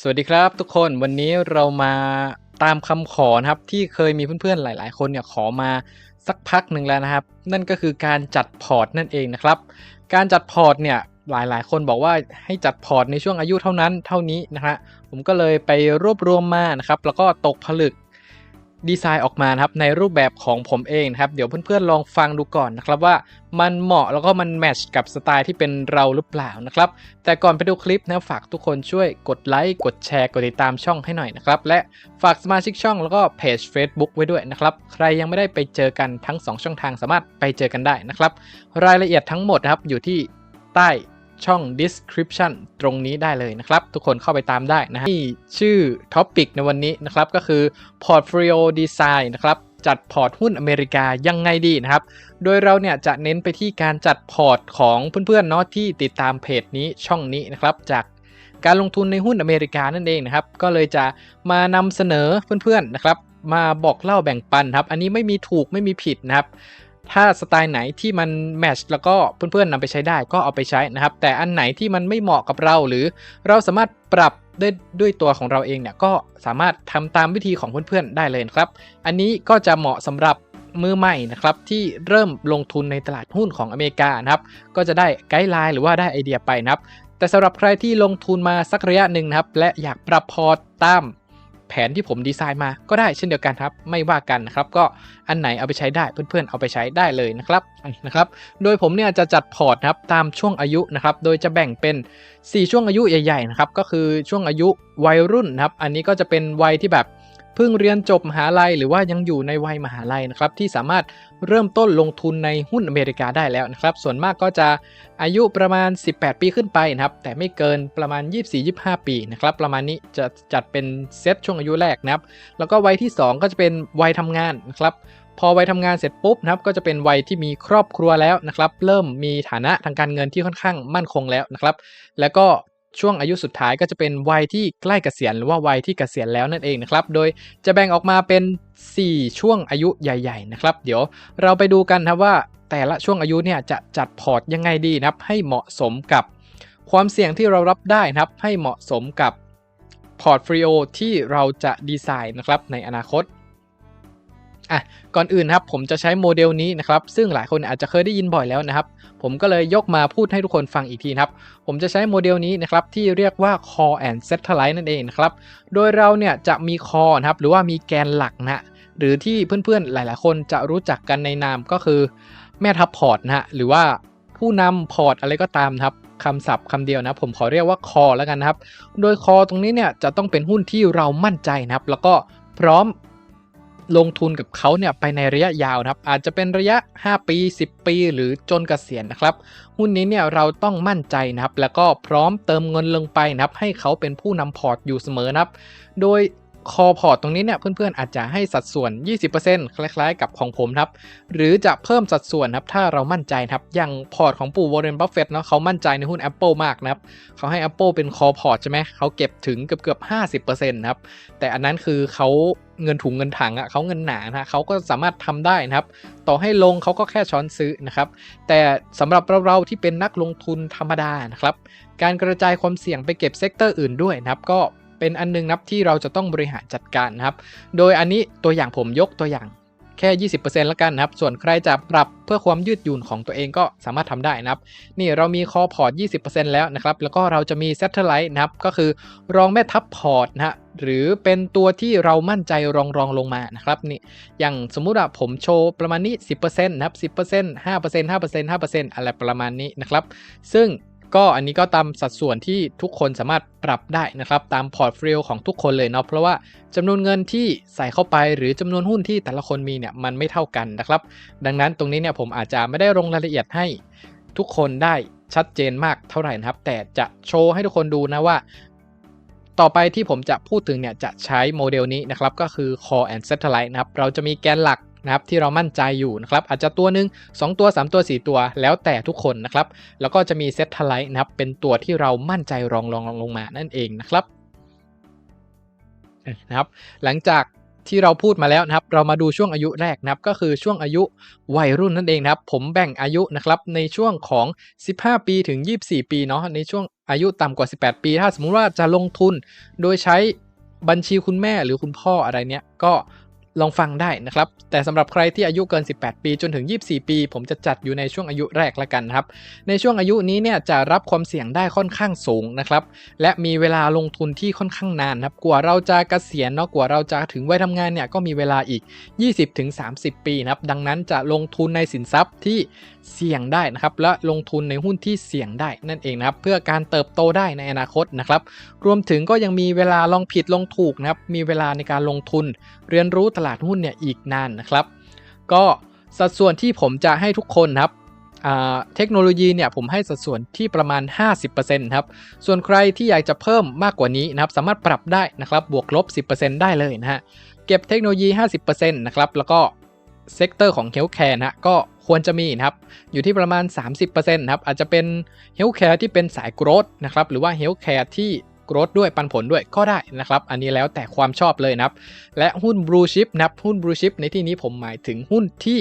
สวัสดีครับทุกคนวันนี้เรามาตามคำขอนะครับที่เคยมีเพื่อนๆหลาย ๆ คนเนี่ยขอมาสักพักหนึ่งแล้วนะครับ นั่นก็คือการจัดพอร์ตนั่นเองนะครับ การจัดพอร์ตเนี่ยหลายๆ คนบอกว่าให้จัดพอร์ตในช่วงอายุเท่านั้นเท่านี้นะฮะผมก็เลยไปรวบรวมมานะครับแล้วก็ตกผลึก ดีไซน์ออกมาครับในรูปแบบของผมเองนะครับ เดี๋ยวเพื่อนๆลองฟังดูก่อนนะครับว่ามันเหมาะแล้วก็มันแมทช์กับสไตล์ที่เป็นเราหรือเปล่านะครับ แต่ก่อนไปดูคลิปนะฝากทุกคนช่วยกดไลค์กดแชร์กดติดตามช่องให้หน่อยนะครับ และฝากสมาชิกช่องแล้วก็เพจ Facebook ไว้ด้วยนะครับ ใครยังไม่ได้ไปเจอกันทั้ง 2 ช่องทางสามารถไปเจอกันได้นะครับ รายละเอียดทั้งหมดนะครับอยู่ที่ใต้ ช่อง description ตรงนี้ได้เลยนะครับ ทุกคนเข้าไปตามได้นะฮะที่ชื่อท็อปิกในวันนี้นะครับ ก็คือ portfolio design นะครับ จัดพอร์ตหุ้นอเมริกายังไงดีนะครับ โดยเราเนี่ยจะเน้นไปที่การจัดพอร์ตของเพื่อนๆเนาะที่ติดตามเพจนี้ช่องนี้นะครับ จากการลงทุนในหุ้นอเมริกานั่นเองนะครับ ก็เลยจะมานำเสนอเพื่อนๆนะครับ มาบอกเล่าแบ่งปันครับ อันนี้ไม่มีถูกไม่มีผิดนะครับ ถ้าสไตล์ไหนที่มันแมชแล้วก็เพื่อนๆนำไปใช้ได้ก็เอาไปใช้นะครับ แต่อันไหนที่มันไม่เหมาะกับเราหรือเราสามารถปรับด้วยด้วยตัวของเราเองเนี่ยก็สามารถทำตามวิธีของเพื่อนๆได้เลยครับ อันนี้ก็จะเหมาะสำหรับมือใหม่นะครับที่เริ่มลงทุนในตลาดหุ้นของอเมริกานะครับ ก็จะได้ไกด์ไลน์หรือว่าได้ไอเดียไปนะครับ แต่สำหรับใครที่ลงทุนมาสักระยะหนึ่งนะครับ และอยากปรับพอร์ตตาม แผนที่ผมดีไซน์มาก็ได้เช่นเดียวกันครับ ไม่ว่ากันนะครับ ก็อันไหนเอาไปใช้ได้เพื่อนๆเอาไปใช้ได้เลยนะครับนะครับ โดยผมเนี่ยจะจัดพอร์ตครับตามช่วงอายุนะครับ โดยจะแบ่งเป็น 4 ช่วงอายุใหญ่ๆนะครับ ก็คือช่วงอายุวัยรุ่นนะครับ อันนี้ก็จะเป็นวัยที่แบบ เพิ่งเรียนจบมหาลัยหรือว่ายังอยู่ในวัยมหาลัยนะครับที่สามารถเริ่มต้นลงทุนในหุ้นอเมริกาได้แล้วนะครับ ส่วนมากก็จะอายุประมาณ 18 ปีขึ้นไปนะครับ แต่ไม่เกินประมาณ 24-25 ปีนะครับ ประมาณนี้จะจัดเป็นเซตช่วงอายุแรกนะครับ แล้วก็วัยที่ 2 ก็จะเป็นวัยทำงานนะครับพอวัยทำงานเสร็จปุ๊บนะครับก็จะเป็นวัยที่มีครอบครัวแล้วนะครับ เริ่มมีฐานะทางการเงินที่ค่อนข้างมั่นคงแล้วนะครับ แล้วก็ ช่วงอายุสุดท้ายก็จะเป็นวัยที่ใกล้เกษียณหรือว่าวัยที่เกษียณแล้วนั่นเองนะครับ โดยจะแบ่งออกมาเป็น 4 ช่วงอายุใหญ่ ๆ นะครับ เดี๋ยวเราไปดูกันครับว่าแต่ละช่วงอายุเนี่ยจะจัดพอร์ตยังไงดีนะครับ ให้เหมาะสมกับความเสี่ยงที่เรารับได้นะครับ ให้เหมาะสมกับพอร์ตฟลิโอที่เราจะดีไซน์นะครับในอนาคต อะก่อนอื่นครับผมจะใช้โมเดลนี้นะครับซึ่งหลายคนอาจจะเคยได้ยินบ่อยแล้วนะครับ ผมก็เลยยกมาพูดให้ทุกคนฟังอีกทีครับ ผมจะใช้โมเดลนี้นะครับที่เรียกว่า core and satellite นั่นเองนะครับโดยเราเนี่ยจะมี core นะครับหรือว่ามีแกนหลักนะหรือที่เพื่อนๆหลาย ๆ คนจะรู้จักกันในนามก็คือแม่ทัพพอร์ตนะฮะหรือว่าผู้นำพอร์ตอะไรก็ตามครับคำศัพท์คำเดียวนะผมขอเรียกว่า core แล้วกันนะครับ โดย core ตรงนี้เนี่ยจะต้องเป็นหุ้นที่เรามั่นใจนะครับ แล้วก็พร้อม ลงทุนกับเขาเนี่ยไปในระยะยาวนะครับ อาจจะเป็นระยะ 5 ปี 10 ปี หรือจนเกษียณนะครับ หุ้นนี้เนี่ยเราต้องมั่นใจนะครับ แล้วก็พร้อมเติมเงินลงไปนะครับ ให้เขาเป็นผู้นำพอร์ตอยู่เสมอนะครับ โดยคอพอร์ตตรงนี้เนี่ยเพื่อนๆอาจจะให้สัดส่วน 20%คล้ายๆ กับของผมครับ หรือจะเพิ่มสัดส่วนครับถ้าเรามั่นใจครับ อย่างพอร์ตของปู่วอร์เรนบัฟเฟตเนาะเขามั่นใจในหุ้น Apple มากนะครับ เขาให้ Apple เป็นคอพอร์ตใช่ไหม เขาเก็บถึงเกือบเกือบ50%นะครับ แต่อันนั้นคือเขา เงินถุงเงินถังอะ่ะเขาเงินหนานะเขาก็สามารถทำได้นะครับ ต่อให้ลงเขาก็แค่ช้อนซื้อนะครับ แต่สำหรับเราๆที่เป็นนักลงทุนธรรมดานะครับ การกระจายความเสี่ยงไปเก็บเซกเตอร์อื่นด้วยนะครับ ก็เป็นอันนึงนับที่เราจะต้องบริหารจัดการนะครับ โดยอันนี้ตัวอย่างผมยกตัวอย่าง แค่ 20%แล้วกันนะครับ ส่วนใครจะปรับเพื่อความยืดหยุ่นของตัวเองก็สามารถทำได้นะครับ นี่เรามีคอพอร์ต 20%แล้วนะครับ แล้วก็เราจะมี Satellite นะครับ ก็คือรองแม่ทัพพอร์ตนะฮะ หรือเป็นตัวที่เรามั่นใจรองรองลงมานะครับนี่ อย่างสมมุติว่าผมโชว์ประมาณนี้ 10%นะครับ 10% 5% 5% 5%อะไรประมาณนี้นะครับ ซึ่ง ก็อันนี้ก็ตามสัดส่วนที่ทุกคนสามารถปรับได้นะครับ ตามพอร์ตโฟลิโอของทุกคนเลยเนาะเพราะว่าจำนวนเงินที่ใส่เข้าไปหรือจำนวนหุ้นที่แต่ละคนมีเนี่ยมันไม่เท่ากันนะครับ ดังนั้นตรงนี้เนี่ยผมอาจจะไม่ได้ลงรายละเอียดให้ทุกคนได้ชัดเจนมากเท่าไหร่นะครับ แต่จะโชว์ให้ทุกคนดูนะว่า ต่อไปที่ผมจะพูดถึงเนี่ยจะใช้โมเดลนี้นะครับ ก็คือ core and satellite นะครับ เราจะมีแกนหลัก นะครับที่เรามั่นใจอยู่นะครับอาจจะตัวหนึ่ง2 ตัว 3 ตัว 4 ตัว แล้วแต่ทุกคนนะครับแล้วก็จะมีเซตทไลท์นะครับเป็นตัวที่เรามั่นใจรองรองลงมานั่นเองนะครับนะครับหลังจากที่เราพูดมาแล้วนะครับเรามาดูช่วงอายุแรกนะครับก็คือช่วงอายุวัยรุ่นนั่นเองนะครับผมแบ่งอายุนะครับในช่วงของ 15 ปีถึง 24 ปีเนาะในช่วงอายุต่ำกว่า 18 ปี ถ้าสมมุติว่าจะลงทุนโดยใช้บัญชีคุณแม่หรือคุณพ่ออะไรเนี้ยก็ ลองฟังได้นะครับ แต่สำหรับใครที่อายุเกิน 18 ปีจนถึง 24 ปี ผมจะจัดอยู่ในช่วงอายุแรกละกันครับ ในช่วงอายุนี้เนี่ยจะรับความเสี่ยงได้ค่อนข้างสูงนะครับ และมีเวลาลงทุนที่ค่อนข้างนานครับกว่าเราจะเกษียณเนาะกว่าเราจะถึงวัยทำงานเนี่ยก็มีเวลาอีก 20-30 ปีนะครับ ดังนั้นจะลงทุนในสินทรัพย์ที่เสี่ยงได้นะครับ และลงทุนในหุ้นที่เสี่ยงได้นั่นเองนะครับ เพื่อการเติบโตได้ในอนาคตนะครับ รวมถึงก็ยังมีเวลาลองผิดลองถูกนะครับ มีเวลาในการลงทุน เรียนรู้ตลาดหุ้นเนี่ยอีกนานนะครับ ก็สัดส่วนที่ผมจะให้ทุกคนครับเทคโนโลยีเนี่ยผมให้สัดส่วนที่ประมาณ 50%ครับ ส่วนใครที่อยากจะเพิ่มมากกว่านี้นะครับ สามารถปรับได้นะครับ บวกลบ 10%ได้เลยนะฮะ เก็บเทคโนโลยี 50%นะครับ แล้วก็เซกเตอร์ของเฮลท์แคร์นะก็ควรจะมีนะครับ อยู่ที่ประมาณ 30%นะครับ อาจจะเป็นเฮลท์แคร์ที่เป็นสายโกรดนะครับ หรือว่าเฮลท์แคร์ที่ กรดด้วยปันผลด้วยก็ได้นะครับ อันนี้แล้วแต่ความชอบเลยนะครับ และหุ้นบลูชิพนะครับหุ้นบลูชิพในที่นี้ผมหมายถึงหุ้นที่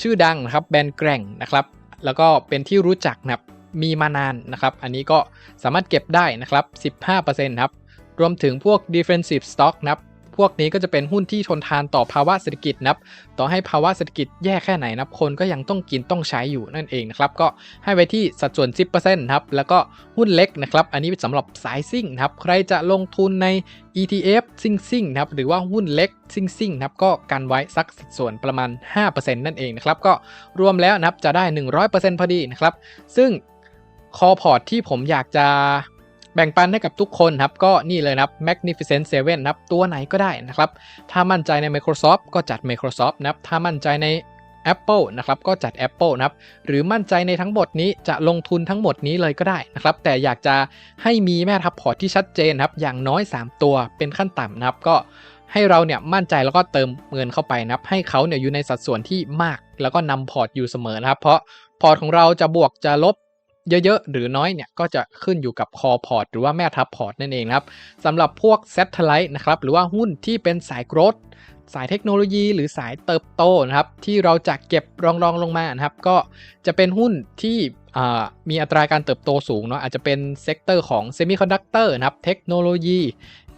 ชื่อดังนะครับแบรนด์แกร่งนะครับ แล้วก็เป็นที่รู้จักนะครับมีมานานนะครับ อันนี้ก็สามารถเก็บได้นะครับ 15%ครับรวมถึงพวก defensive stock นะครับ วกนี้ก็จะเป็นหุ้นที่ทนทานต่อภาวะเศรษฐกิจนะครับต่อให้ภาวะเศรษฐกิจแย่แค่ไหนนะครับคนก็ยังต้องกินต้องใช้อยู่นั่นเองนะครับก็ให้ไว้ที่สัดส่วน 10%นะครับแล้วก็หุ้นเล็กนะครับอันนี้สำหรับสายซิ่งนะครับใครจะลงทุนใน ETF ซิ่งซิ่งนะครับหรือว่าหุ้นเล็กซิ่งซิ่งนะครับก็กันไว้สักสัดส่วนประมาณ 5%นั่นเองนะครับก็รวมแล้วนะครับจะได้ 100%พอดีนะครับซึ่งคอพอร์ตที่ผมอยากจะ แบ่งปันให้กับทุกคนครับ ก็นี่เลยนะครับ Magnificent 7นะครับตัวไหนก็ได้นะครับ ถ้ามั่นใจใน Microsoft ก็จัด Microsoft นะครับ ถ้ามั่นใจใน Apple นะครับก็จัด Apple นะครับ หรือมั่นใจในทั้งหมดนี้จะลงทุนทั้งหมดนี้เลยก็ได้นะครับ แต่อยากจะให้มีแม่ทัพพอร์ตที่ชัดเจนครับ อย่างน้อย 3 ตัวเป็นขั้นต่ำนะครับก็ให้เราเนี่ยมั่นใจแล้วก็เติมเงินเข้าไปนะครับ ให้เขาเนี่ยอยู่ในสัดส่วนที่มาก แล้วก็นำพอร์ตอยู่เสมอนะครับ เพราะพอร์ตของเราจะบวกจะลบ เยอะๆ หรือน้อยเนี่ยก็จะขึ้นอยู่กับคอพอร์ตหรือว่าแม่ทับพอร์ตนั่นเองครับสำหรับพวกเซทเทไลท์นะครับหรือว่าหุ้นที่เป็นสายโกรดสายเทคโนโลยีหรือสายเติบโตนะครับที่เราจะเก็บรองรองลงมานะครับก็จะเป็นหุ้นที่มีอัตราการเติบโตสูงเนาะอาจจะเป็นเซกเตอร์ของเซมิคอนดักเตอร์นะครับเทคโนโลยี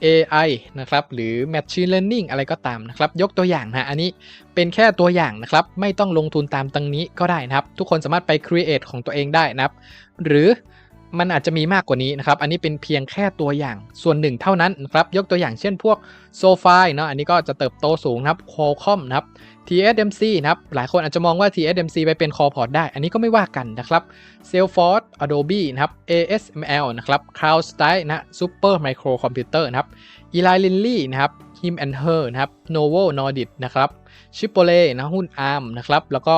AI นะครับหรือ Machine Learning อะไรก็ตามนะครับยกตัวอย่างนะอันนี้เป็นแค่ตัวอย่างนะครับไม่ต้องลงทุนตามตังนี้ก็ได้นะครับ ทุกคนสามารถไป create ของตัวเองได้นะครับหรือมันอาจจะมีมากกว่านี้นะครับ อันนี้เป็นเพียงแค่ตัวอย่างส่วนหนึ่งเท่านั้นนะครับ ยกตัวอย่างเช่นพวกโซฟาเนาะ อันนี้ก็จะเติบโตสูงนะครับโคคอมนะครับ TSMC นะครับ หลายคนอาจจะมองว่า TSMC ไปเป็น core port ได้ อันนี้ก็ไม่ว่ากันนะครับ Salesforce Adobe นะครับ ASML นะครับ CrowdStrike นะ Super Micro Computer นะครับ Eli Lilly นะครับ Him and Her นะครับ Novo Nordisk นะครับ Chipotle นะหุ้น ARM นะครับ แล้วก็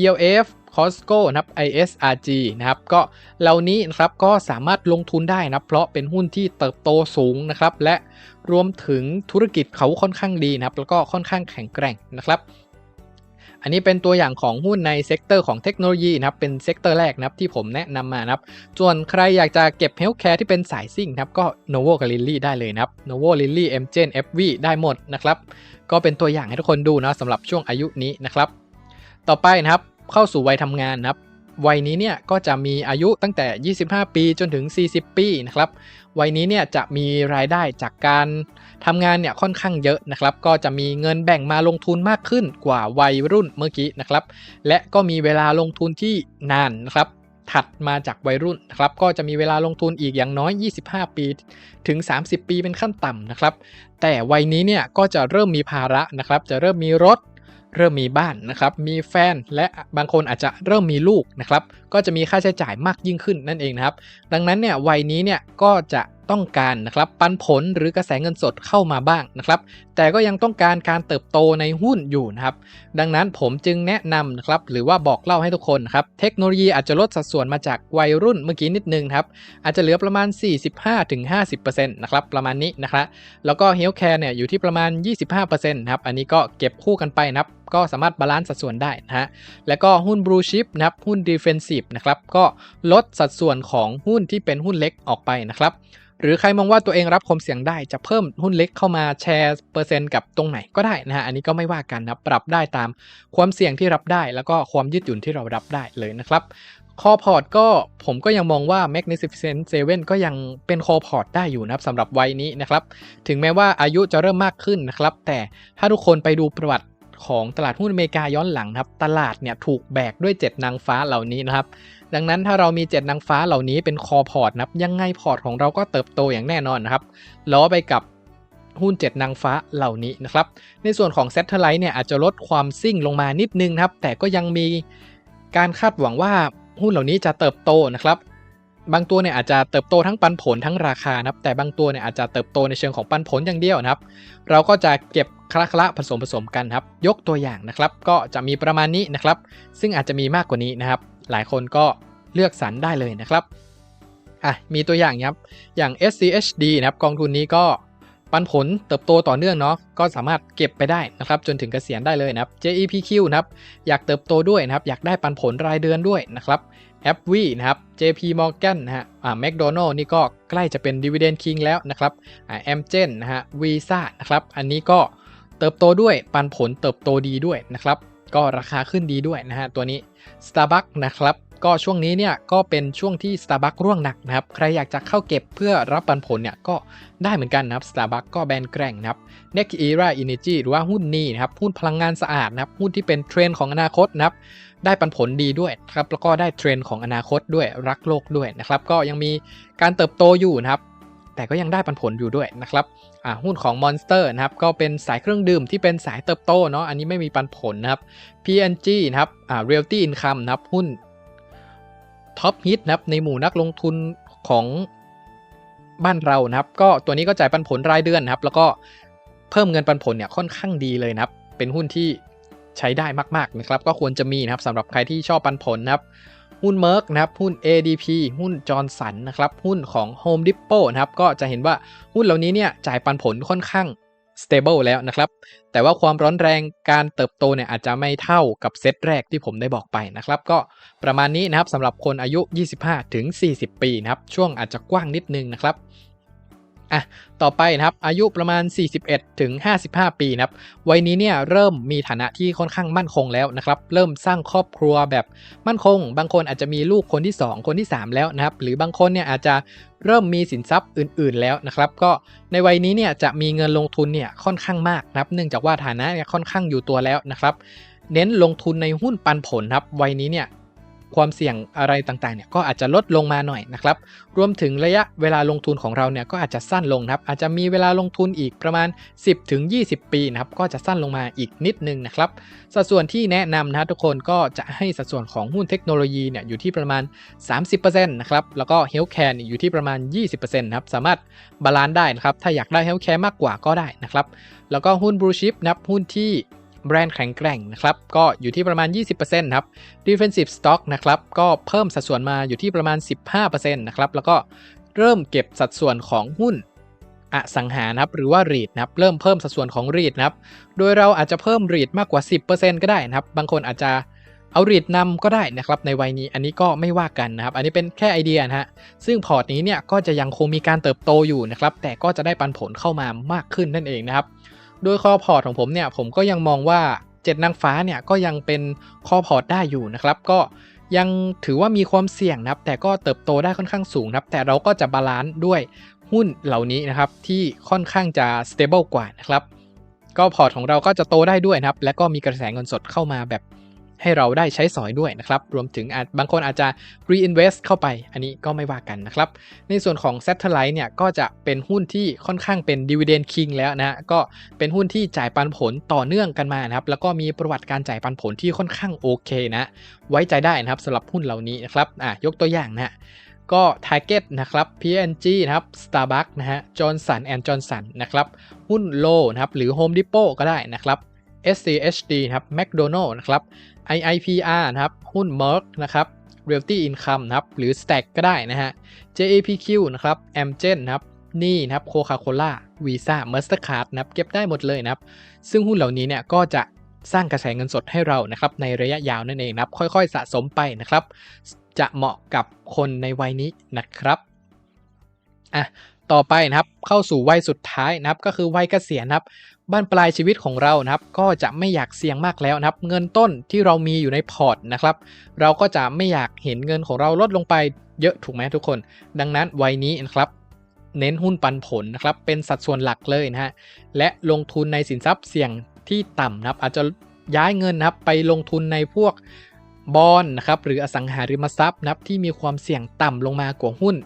ELF Costco นะครับ ISRG นะครับก็เหล่านี้นะครับก็สามารถลงทุนได้นะเพราะเป็นหุ้นที่เติบโตสูงนะครับและรวมถึงธุรกิจเขาค่อนข้างดีนะครับแล้วก็ค่อนข้างแข็งแกร่งนะครับอันนี้เป็นตัวอย่างของหุ้นในเซกเตอร์ของเทคโนโลยีนะครับ เป็นเซกเตอร์แรกนะครับที่ผมแนะนำมานะครับ ส่วนใครอยากจะเก็บเฮลท์แคร์ที่เป็นสายซิ่งนะครับก็ Novo กับ Lilly ได้เลยนะครับ Novo Lilly m g e n FV ได้หมดนะครับ ก็เป็นตัวอย่างให้ทุกคนดูนะสำหรับช่วงอายุนี้นะครับ ต่อไปนะครับ เข้าสู่วัยทำงานนะครับวัยนี้เนี่ยก็จะมีอายุตั้งแต่ 25 ปีจนถึง 40 ปีนะครับวัยนี้เนี่ยจะมีรายได้จากการทำงานเนี่ยค่อนข้างเยอะนะครับ ก็จะมีเงินแบ่งมาลงทุนมากขึ้นกว่าวัยรุ่นเมื่อกี้นะครับ และก็มีเวลาลงทุนที่นานนะครับ ถัดมาจากวัยรุ่นนะครับก็จะมีเวลาลงทุนอีกอย่างน้อย 25 ปีถึง 30 ปีเป็นขั้นต่ำนะครับ แต่วัยนี้เนี่ยก็จะเริ่มมีภาระนะครับ จะเริ่มมีรถ เริ่มมีบ้านนะครับมีแฟนและบางคนอาจจะเริ่มมีลูกนะครับก็จะมีค่าใช้จ่ายมากยิ่งขึ้นนั่นเองนะครับ ดังนั้นเนี่ยวัยนี้เนี่ยก็จะต้องการนะครับปันผลหรือกระแสเงินสดเข้ามาบ้างนะครับแต่ก็ยังต้องการการเติบโตในหุ้นอยู่นะครับดังนั้นผมจึงแนะนำนะครับหรือว่าบอกเล่าให้ทุกคนนครับเทคโนโลยีอาจจะลดสัดส่วนมาจากวัยรุ่นเมื่อกี้นิดนึงครับอาจจะเหลือประมาณ 45-50%นะครับประมาณนี้นะครับแล้วก็เฮลท์แคร์เนี่ยอยู่ที่ประมาณ 25%นะครับอันนี้ก็เก็บคู่กันไปนะครับ ก็สามารถบาลานซ์สัดส่วนได้นะฮะแล้วก็หุ้น Blue Chip นะครับหุ้น Defensive นะครับก็ลดสัดส่วนของหุ้นที่เป็นหุ้นเล็กออกไปนะครับหรือใครมองว่าตัวเองรับความเสี่ยงได้จะเพิ่มหุ้นเล็กเข้ามาแชร์เปอร์เซ็นต์กับตรงไหนก็ได้นะฮะอันนี้ก็ไม่ว่ากันนะปรับได้ตามความเสี่ยงที่รับได้ แล้วก็ความยืดหยุ่นที่เรารับได้เลยนะครับคอพอร์ตก็ผมก็ยังมองว่า Magnificent 7ก็ยังเป็นคอพอร์ตได้อยู่นะครับสำหรับวัยนี้นะครับ ถึงแม้ว่าอายุจะเริ่มมากขึ้นนะครับ แต่ถ้าทุกคนไปดูประวัติ ของตลาดหุ้นอเมริกาย้อนหลังครับ ตลาดเนี่ยถูกแบกด้วย 7 นางฟ้าเหล่านี้นะครับ ดังนั้นถ้าเรามี 7 นางฟ้าเหล่านี้เป็นคอพอร์ตนะครับ ยังไงพอร์ตของเราก็เติบโตอย่างแน่นอนนะครับ ล้อไปกับหุ้น 7 นางฟ้าเหล่านี้นะครับ ในส่วนของเซ็ตเทอร์ไลท์เนี่ยอาจจะลดความซิ่งลงมานิดนึงนะครับ แต่ก็ยังมีการคาดหวังว่าหุ้นเหล่านี้จะเติบโตนะครับ บางตัวเนี่ยอาจจะเติบโตทั้งปันผลทั้งราคานะครับแต่บางตัวเนี่ยอาจจะเติบโตในเชิงของปันผลอย่างเดียวนะครับ เราก็จะเก็บคละคละผสมผสมกันครับ ยกตัวอย่างนะครับ ก็จะมีประมาณนี้นะครับ ซึ่งอาจจะมีมากกว่านี้นะครับ หลายคนก็เลือกสรรได้เลยนะครับอะมีตัวอย่างครับอย่าง SCHD นะครับกองทุนนี้ก็ปันผลเติบโตต่อเนื่องเนาะก็สามารถเก็บไปได้นะครับ จนถึงเกษียณได้เลยนะครับ JEPQ นะครับอยากเติบโตด้วยนะครับ อยากได้ปันผลรายเดือนด้วยนะครับ แอปวีนะครับ JP Morgan นะฮะอ่า McDonald นี่ก็ใกล้จะเป็น Dividend King แล้วนะครับอ่า Amgen นะฮะ Visa นะครับอันนี้ก็เติบโตด้วยปันผลเติบโตดีด้วยนะครับ ก็ราคาขึ้นดีด้วยนะฮะตัวนี้ Starbucks นะครับ ก็ช่วงนี้เนี่ยก็เป็นช่วงที่ Starbucks ร่วงหนักนะครับ ใครอยากจะเข้าเก็บเพื่อรับปันผลเนี่ยก็ได้เหมือนกันนะครับ Starbucks ก็แบนแกร่งนะครับ Next Era Energy หรือว่าหุ้นนี้นะครับ หุ้นพลังงานสะอาดนะครับ หุ้นที่เป็นเทรนด์ของอนาคตนะครับ ได้ปันผลดีด้วยครับ แล้วก็ได้เทรนด์ของอนาคตด้วย รักโลกด้วยนะครับ ก็ยังมีการเติบโตอยู่นะครับแต่ก็ยังได้ปันผลอยู่ด้วยนะครับหุ้นของ Monster นะครับ ก็เป็นสายเครื่องดื่มที่เป็นสายเติบโตเนาะ อันนี้ไม่มีปันผลนะครับ PNG นะครับ Realty Income นะครับ หุ้น ท็อปฮิตนะครับในหมู่นักลงทุนของบ้านเรานะครับ ก็ตัวนี้ก็จ่ายปันผลรายเดือนนะครับ แล้วก็เพิ่มเงินปันผลเนี่ยค่อนข้างดีเลยนะครับ เป็นหุ้นที่ใช้ได้มาก ๆนะครับ ก็ควรจะมีนะครับสำหรับใครที่ชอบปันผลนะครับ หุ้นเม r ร์กนะครับ หุ้น ADP หุ้นจอร์นสันนะครับ หุ้นของ Home Depot นะครับ ก็จะเห็นว่าหุ้นเหล่านี้เนี่ยจ่ายปันผลค่อนข้าง stable แล้วนะครับ แต่ว่าความร้อนแรงการเติบโตเนี่ยอาจจะไม่เท่ากับเซตแรกที่ผมได้บอกไปนะครับ ก็ประมาณนี้นะครับสำหรับคนอายุ 25ถึง40 ปีนะครับ ช่วงอาจจะกว้างนิดนึงนะครับ อะต่อไปนะครับอายุประมาณ 41ถึง55 ปีนะครับวัยนี้เนี่ยเริ่มมีฐานะที่ค่อนข้างมั่นคงแล้วนะครับเริ่มสร้างครอบครัวแบบมั่นคง บางคนอาจจะมีลูกคนที่ 2 คนที่ 3 แล้วนะครับหรือบางคนเนี่ยอาจจะเริ่มมีสินทรัพย์อื่นๆแล้วนะครับก็ในวัยนี้เนี่ยจะมีเงินลงทุนเนี่ยค่อนข้างมากนะครับเนื่องจากว่าฐานะเนี่ยค่อนข้างอยู่ตัวแล้วนะครับเน้นลงทุนในหุ้นปันผลครับวัยนี้เนี่ย ความเสี่ยงอะไรต่างๆเนี่ยก็อาจจะลดลงมาหน่อยนะครับ รวมถึงระยะเวลาลงทุนของเราเนี่ยก็อาจจะสั้นลงนะครับอาจจะมีเวลาลงทุนอีกประมาณ 10ถึง20 ปีนะครับก็จะสั้นลงมาอีกนิดนึงนะครับสัดส่วนที่แนะนำนะทุกคนก็จะให้สัดส่วนของหุ้นเทคโนโลยีเนี่ยอยู่ที่ประมาณ 30%นะครับแล้วก็เฮลท์แคร์อยู่ที่ประมาณ 20%นะครับสามารถบาลานซ์ได้นะครับถ้าอยากได้เฮลท์แคร์มากกว่าก็ได้นะครับแล้วก็หุ้นบลูชิพนับหุ้นที่ แบรนด์แข็งแกร่งนะครับก็อยู่ที่ประมาณ 20%ครับ defensive stock นะครับก็เพิ่มสัดส่วนมาอยู่ที่ประมาณ 15%นะครับแล้วก็เริ่มเก็บสัดส่วนของหุ้นอสังหานะครับหรือว่า REIT นะครับเริ่มเพิ่มสัดส่วนของ REIT นะครับ โดยเราอาจจะเพิ่ม REIT มากกว่า 10%ก็ได้นะครับ บางคนอาจจะเอา REIT นำก็ได้นะครับในวัยนี้อันนี้ก็ไม่ว่ากันนะครับ อันนี้เป็นแค่ไอเดียนะฮะซึ่งพอร์ตนี้เนี่ยก็จะยังคงมีการเติบโตอยู่นะครับ แต่ก็จะได้ปันผลเข้ามามากขึ้นนั่นเองนะครับ โดยคอพอร์ตของผมเนี่ยผมก็ยังมองว่าเจ็ดนางฟ้าเนี่ยก็ยังเป็นคอพอร์ตได้อยู่นะครับ ก็ยังถือว่ามีความเสี่ยงนะครับ แต่ก็เติบโตได้ค่อนข้างสูงนะครับ แต่เราก็จะบาลานซ์ด้วยหุ้นเหล่านี้นะครับ ที่ค่อนข้างจะสเตเบิลกว่านะครับ ก็พอร์ตของเราก็จะโตได้ด้วยนะครับ และก็มีกระแสเงินสดเข้ามาแบบ ให้เราได้ใช้สอยด้วยนะครับ รวมถึงบางคนอาจจะ reinvest เข้าไป อันนี้ก็ไม่ว่ากันนะครับ ในส่วนของ Satellite เนี่ยก็จะเป็นหุ้นที่ค่อนข้างเป็น dividend king แล้วนะก็เป็นหุ้นที่จ่ายปันผลต่อเนื่องกันมานะครับ แล้วก็มีประวัติการจ่ายปันผลที่ค่อนข้างโอเคนะ ไว้ใจได้นะครับสำหรับหุ้นเหล่านี้นะครับอะยกตัวอย่างนะก็ Target นะครับ P&G นะครับ Starbucks นะฮะ Johnson Johnson นะครับ หุ้น Low นะครับ หรือ Home Depot ก็ได้นะครับ SCHD นะครับ McDonald นะครับ IIPR นะครับ หุ้น Merck นะครับ Realty Income นะครับ หรือ Stack ก็ได้นะฮะ JAPQ นะครับ Amgen นะครับนี่นะครับ Coca-Cola Visa Mastercard นะครับ เก็บได้หมดเลยนะครับ ซึ่งหุ้นเหล่านี้เนี่ยก็จะสร้างกระแสเงินสดให้เรานะครับ ในระยะยาวนั่นเองนะครับ ค่อยๆ สะสมไปนะครับ จะเหมาะกับคนในวัยนี้นะครับ อะ ต่อไปนะครับ เข้าสู่วัยสุดท้ายนะครับ ก็คือวัยเกษียณนะครับ บ้านปลายชีวิตของเรานะครับ ก็จะไม่อยากเสี่ยงมากแล้วนะครับ เงินต้นที่เรามีอยู่ในพอร์ตนะครับ เราก็จะไม่อยากเห็นเงินของเราลดลงไปเยอะถูกไหมทุกคน ดังนั้นวัยนี้นะครับเน้นหุ้นปันผลนะครับ เป็นสัดส่วนหลักเลยนะฮะ และลงทุนในสินทรัพย์เสี่ยงที่ต่ำนะครับ อาจจะย้ายเงินนะครับไปลงทุนในพวกบอลนะครับ หรืออสังหาริมทรัพย์นะครับที่มีความเสี่ยงต่ำลงมากว่าหุ้น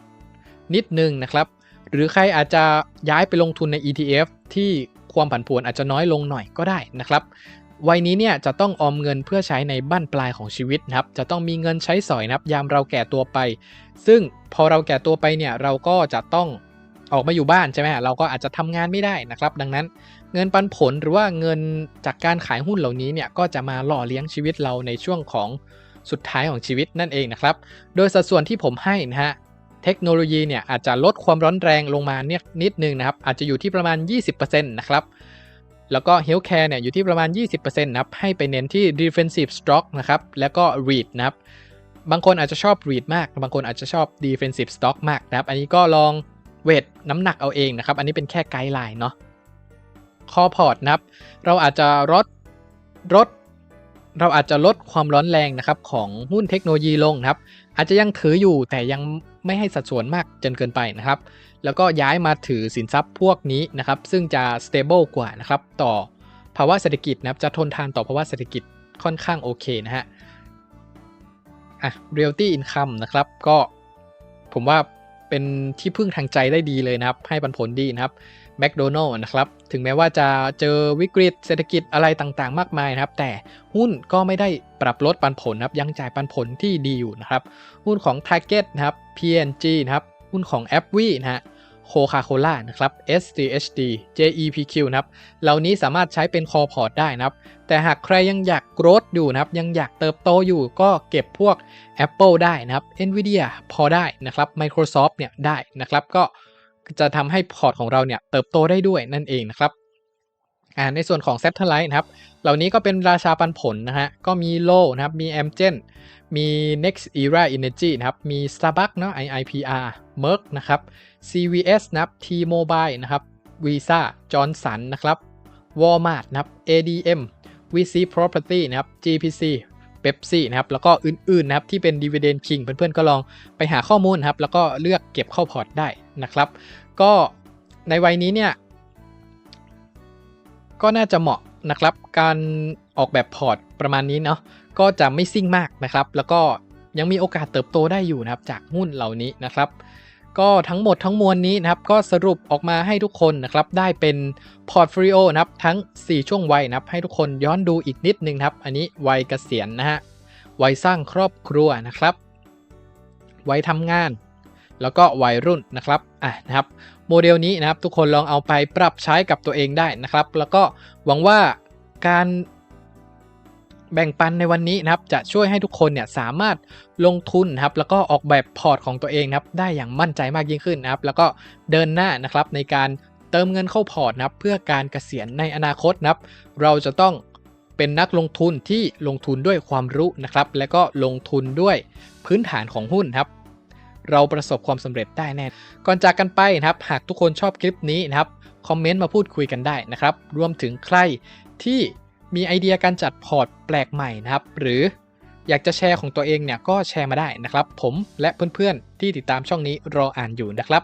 นิดนึงนะครับ หรือใครอาจจะย้ายไปลงทุนใน ETF ที่ ความผันผวนอาจจะน้อยลงหน่อยก็ได้นะครับวัยนี้เนี่ยจะต้องออมเงินเพื่อใช้ในบั้นปลายของชีวิตนะครับ จะต้องมีเงินใช้สอยนะครับยามเราแก่ตัวไป ซึ่งพอเราแก่ตัวไปเนี่ยเราก็จะต้องออกมาอยู่บ้านใช่ไหมเราก็อาจจะทำงานไม่ได้นะครับ ดังนั้นเงินปันผลหรือว่าเงินจากการขายหุ้นเหล่านี้เนี่ยก็จะมาหล่อเลี้ยงชีวิตเราในช่วงของสุดท้ายของชีวิตนั่นเองนะครับ โดยสัดส่วนที่ผมให้นะฮะ เทคโนโลยีเนี่ยอาจจะลดความร้อนแรงลงมาเนี่ยนิดนึงนะครับ อาจจะอยู่ที่ประมาณ 20%นะครับแล้วก็ Healthcare เนี่ยอยู่ที่ประมาณ 20%นะครับ ให้ไปเน้นที่ Defensive Stock นะครับ แล้วก็ REIT นะครับ บางคนอาจจะชอบ REIT มาก บางคนอาจจะชอบ Defensive Stock มากนะครับ อันนี้ก็ลองเวทน้ำหนักเอาเองนะครับ อันนี้เป็นแค่ไกด์ไลน์เนาะคอพอร์ตนะครับ เราอาจจะลดลดเราอาจจะลดความร้อนแรงนะครับของหุ้นเทคโนโลยีลงนะครับ อาจจะยังถืออยู่แต่ยัง ไม่ให้สัดส่วนมากจนเกินไปนะครับ แล้วก็ย้ายมาถือสินทรัพย์พวกนี้นะครับ ซึ่งจะ stable กว่านะครับ ต่อภาวะเศรษฐกิจนะครับ จะทนทานต่อภาวะเศรษฐกิจค่อนข้างโอเคนะฮะอะ realty income นะครับ ก็ผมว่าเป็นที่พึ่งทางใจได้ดีเลยนะครับ ให้ปันผลดีนะครับ แมคโดนัลล์นะครับ ถึงแม้ว่าจะเจอวิกฤตเศรษฐกิจอะไรต่างๆ มากมายนะครับ แต่หุ้นก็ไม่ได้ปรับลดปันผลนะครับ ยังจ่ายปันผลที่ดีอยู่นะครับ หุ้นของ Target นะครับ PNG นะครับ หุ้นของ a p v นะฮะ Coca-Cola นะครับ SCHD JEPQ นะครับ เหล่านี้สามารถใช้เป็นคอพอร์ตได้นะครับ แต่หากใครยังอยากโกรธอยู่นะครับ ยังอยากเติบโตอยู่ก็เก็บพวก Apple ได้นะครับ Nvidia พอได้นะครับ Microsoft เนี่ยได้นะครับ ก็ จะทำให้พอร์ตของเราเนี่ยเติบโตได้ด้วยนั่นเองนะครับอ่าในส่วนของ Satellite นะครับ เหล่านี้ก็เป็นราชาปันผลนะฮะ ก็มี l o นะครับ มี Amgen มี Next Era Energy นะครับ มี Starbucks เนาะ IIPR Merck นะครับ CVS นะครับ T-Mobile นะครับ Visa Johnson นะครับ Walmart นะครับ ADM VC Property นะครับ GPC Pepsi นะครับแล้วก็อื่นๆนะครับที่เป็น Dividend King เพื่อนๆก็ลองไปหาข้อมูลครับแล้วก็เลือกเก็บเข้าพอร์ตได้นะครับ ก็ในวัยนี้เนี่ยก็น่าจะเหมาะนะครับการออกแบบพอร์ตประมาณนี้เนาะก็จะไม่ซิ่งมากนะครับ แล้วก็ยังมีโอกาสเติบโตได้อยู่นะครับจากหุ้นเหล่านี้นะครับ ก็ทั้งหมดทั้งมวลนี้นะครับก็สรุปออกมาให้ทุกคนนะครับได้เป็นพอร์ตฟลิโอนะครับทั้ง 4 ช่วงวัยนะครับให้ทุกคนย้อนดูอีกนิดนึงครับอันนี้วัยเกษียณนะฮะวัยสร้างครอบครัวนะครับวัยทำงาน แล้วก็วัยรุ่นนะครับอะนะครับโมเดลนี้นะครับทุกคนลองเอาไปปรับใช้กับตัวเองได้นะครับ แล้วก็หวังว่าการ แบ่งปันในวันนี้นะครับจะช่วยให้ทุกคนเนี่ยสามารถลงทุนนะครับแล้วก็ออกแบบพอร์ตของตัวเองนะครับได้อย่างมั่นใจมากยิ่งขึ้นนะครับแล้วก็เดินหน้านะครับในการเติมเงินเข้าพอร์ตนะครับเพื่อการเกษียณในอนาคตนะครับเราจะต้องเป็นนักลงทุนที่ลงทุนด้วยความรู้นะครับและก็ลงทุนด้วยพื้นฐานของหุ้นครับเราประสบความสำเร็จได้แน่ ก่อนจากกันไปนะครับ หากทุกคนชอบคลิปนี้นะครับ คอมเมนต์มาพูดคุยกันได้นะครับ รวมถึงใครที่ มีไอเดียการจัดพอร์ตแปลกใหม่นะครับ หรืออยากจะแชร์ของตัวเองเนี่ยก็แชร์มาได้นะครับ ผมและเพื่อนๆ ที่ติดตามช่องนี้รออ่านอยู่นะครับ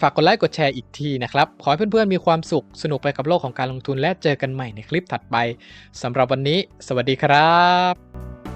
ฝากกดไลค์กดแชร์อีกทีนะครับ ขอให้เพื่อนๆมีความสุขสนุกไปกับโลกของการลงทุนและเจอกันใหม่ในคลิปถัดไปสำหรับวันนี้ สวัสดีครับ